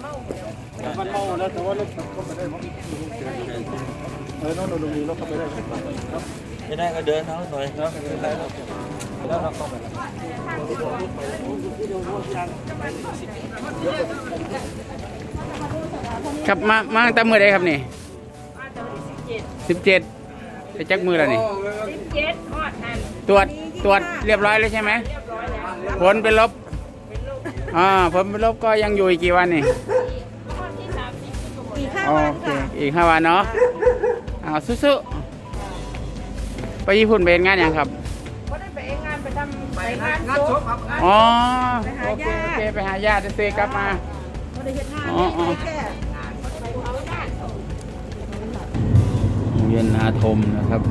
เข้าแล้วแต่ว่ารถเข้าไปได้ไหมเออน้องนนท์มีรถเข้าไปได้ครับไม่ได้ก็เดินเอาหน่อยแล้วแล้วแล้วเราเข้าไปแล้วครับมามาตั้งแต่มือใดครับนี่มาตอนสิบเจ็ดสิบเจ็ดไปจักมือแล้วนี่สิบเจ็ดทอดนั่นตรวจตรวจเรียบร้อยแล้วใช่ไหมเรียบร้อยแล้วผลเป็นลบเป็นลูก อ่าผลเป็นลบก็ยังอยู่อีกกี่วันนี่ทอดที่สามสิบอีกห้าโอวันเคค่ะอีกห้าวันเนาะเอาสู้ๆไปญี่ปุ่นไปเห็นงานยังครับก็ได้ไปเองงานไปทำไปงานศพอ๋อไปหาโอเคญาติโอเคไปหาญาติซื้อกลับมา ก็ได้เฮ็ดห้าอ๋ออ๋อแค่ไปเอาญาติโรงเรียนอาทมนะครับ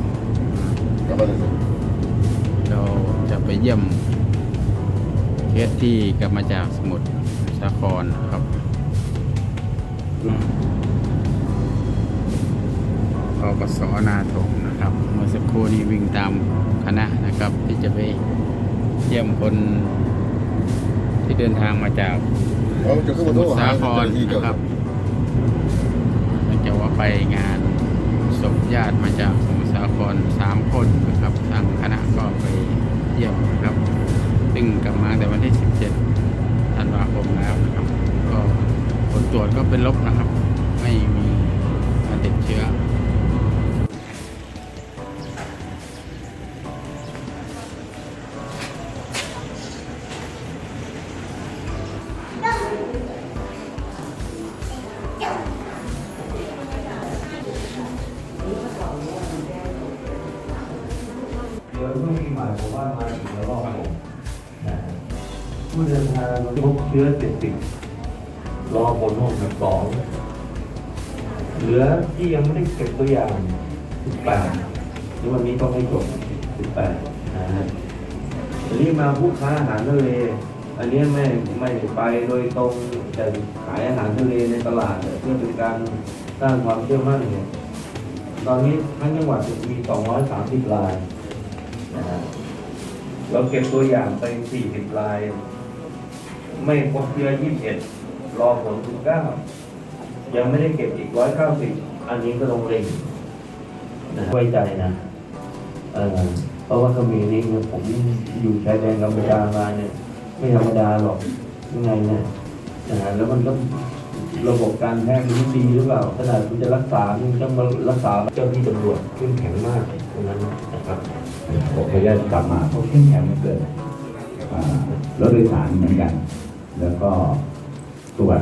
เราจะไปเยี่ยม เคสที่กลับมาจากสมุทรสาครนะครับอกสนาทมนะครับ เมื่อสักครู่นี้วิ่งตามคณะนะครับ ที่จะไปเยี่ยมคนที่เดินทางมาจากสมุทรสาครนะครับเนื่องจากว่าไปงานศพญาติมาจากสมุทรสาครสามคนนะครับทางคณะก็ไปเยี่ยมนะครับ ซึ่งกลับมาแต่วันที่ 17 ธันวาคมแล้วนะครับ ก็ผลตรวจก็เป็นลบนะครับ ไม่มีการติดเชื้อเดี๋ยวช่วงปีใหม่ผมว่ามาอีกระลอกผมนะฮะ ผู้เดินทางพบเชื้อติดติดรอผลหกสิบสองเหลือที่ยังไม่ได้เก็บตัวอย่างสิบแปดในวันนี้ต้องให้จบสิบแปดนะฮะอันนี้มาผู้ค้าอาหารทะเล อันนี้ไม่ไม่ไปโดยตรงแต่ขายอาหารทะเลในตลาดเนี่ยเพื่อเป็นการสร้างความเชื่อมั่นเนี่ยตอนนี้ทั้งจังหวัดมี 230 รายนะฮะเราเก็บตัวอย่างไป 40 ราย ไม่พบเชื้อ21 รอผล19ยังไม่ได้เก็บอีก 190 อันนี้ก็ต้องเร่งนะไว้ใจนะเออเพราะว่าเขมรนี่เนี่ยผมอยู่ชายแดนกัมพูชามาเนี่ย ไม่ธรรมดาหรอกยังไงเนี่ยนะฮะแล้วมันก็ระบบการแพทย์มันดีหรือเปล่าขนาดคุณจะรักษาคุณต้องมารักษาเจ้าที่ตำรวจเข้มแข็งมากตรงนั้นนะครับผมขออนุญาตกลับมาเขาเข้มแข็งเหลือเกินอ่า รถโดยสารเหมือนกัน แล้วก็ตรวจ